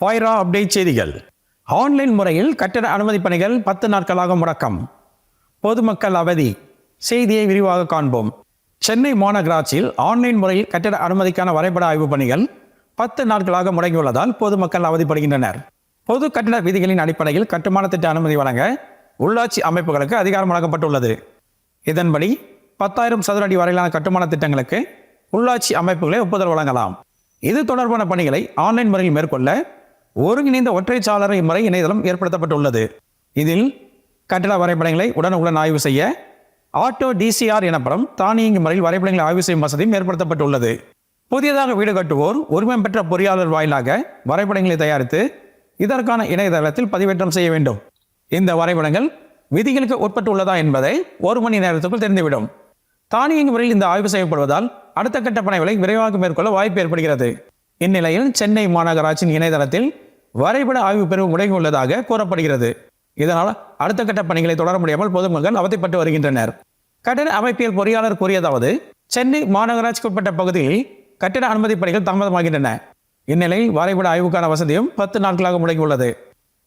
Faira update செய்திகள். Online முறையில் கட்டட அனுமதி பணிகள் பத்து நாட்களாக முடக்கம். பொதுமக்கள் அவதி. செய்தியை விரிவாக காண்போம். சென்னை மாநகராட்சியில் ஆன்லைன் முறையில் கட்டட அனுமதிக்கான வரைபட ஆய்வு பணிகள் பத்து நாட்களாக முடங்கியுள்ளதால் பொதுமக்கள் அவதிப்படுகின்றனர். பொது கட்டட விதிகளின் அடிப்படையில் கட்டுமான திட்ட அனுமதி வழங்க உள்ளாட்சி அமைப்புகளுக்கு அதிகாரம் வழங்கப்பட்டுள்ளது. இதன்படி பத்தாயிரம் சதுர அடி வரையிலான கட்டுமான திட்டங்களுக்கு உள்ளாட்சி அமைப்புகளை ஒப்புதல் வழங்கலாம். இது தொடர்பான பணிகளை ஆன்லைன் முறையில் மேற்கொள்ள ஒருங்கிணைந்த ஒற்றைச்சாளரை முறை இணையதளம் ஏற்படுத்தப்பட்டுள்ளது. இதில் கட்டட வரைபடங்களை உடனுக்குடன் ஆய்வு செய்ய ஆட்டோ டிசிஆர் எனப்படும் தானியங்கி முறையில் வரைபடங்களை ஆய்வு செய்யும் வசதியும் ஏற்படுத்தப்பட்டுள்ளது. புதியதாக வீடு கட்டுவோர் உரிமம் பெற்ற பொறியாளர் வாயிலாக வரைபடங்களை தயாரித்து இதற்கான இணையதளத்தில் பதிவேற்றம் செய்ய வேண்டும். இந்த வரைபடங்கள் விதிகளுக்கு உட்பட்டுள்ளதா என்பதை ஒரு மணி நேரத்துக்குள் தெரிந்துவிடும். தானியங்கி முறையில் இந்த ஆய்வு செய்யப்படுவதால் அடுத்த கட்ட பணிகளை விரைவாக மேற்கொள்ள வாய்ப்பு ஏற்படுகிறது. இந்நிலையில் சென்னை மாநகராட்சியின் இணையதளத்தில் வரைபட ஆய்வு பிரிவு முடங்கியுள்ளதாக கூறப்படுகிறது. இதனால் அடுத்த கட்ட பணிகளை தொடர முடியாமல் பொதுமக்கள் அவதிப்பட்டு வருகின்றனர். கட்டட அமைப்பியல் பொறியாளர் கூறியதாவது சென்னை மாநகராட்சிக்கு உட்பட்ட பகுதியில் கட்டிட அனுமதி பணிகள் தாமதமாகின்றன. இந்நிலையில் வரைபட ஆய்வுக்கான வசதியும் பத்து நாட்களாக முடங்கியுள்ளது.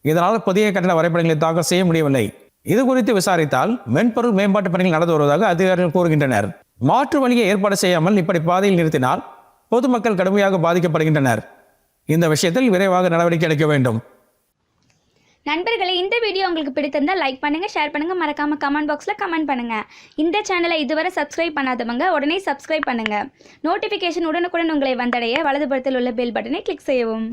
இதனால் புதிய கட்டட வரைபடங்களை தாக்கல் செய்ய முடியவில்லை. இது குறித்து விசாரித்தால் மென்பொருள் மேம்பாட்டு பணிகள் நடந்து வருவதாக அதிகாரிகள் கூறுகின்றனர். மாற்று வழியை ஏற்பாடு செய்யாமல் இப்படி பாதையில் நிறுத்தினால் பொதுமக்கள் கடுமையாக பாதிக்கப்படுகின்றனர். இந்த விஷயத்தில் விரைவாக நடவடிக்கை எடுக்க வேண்டும். நண்பர்களே இந்த வீடியோ உங்களுக்கு பிடித்திருந்தால் லைக் பண்ணுங்க ஷேர் பண்ணுங்க. மறக்காம கமெண்ட் பாக்ஸில் கமெண்ட் பண்ணுங்க. இந்த சேனலை இதுவரை சப்ஸ்கிரைப் பண்ணாதவங்க உடனே சப்ஸ்கிரைப் பண்ணுங்க. நோட்டிஃபிகேஷன் உடனுக்குடன் உங்களை வந்தடைய வலதுபுறத்தில் உள்ள பெல் பட்டனை கிளிக் செய்யவும்.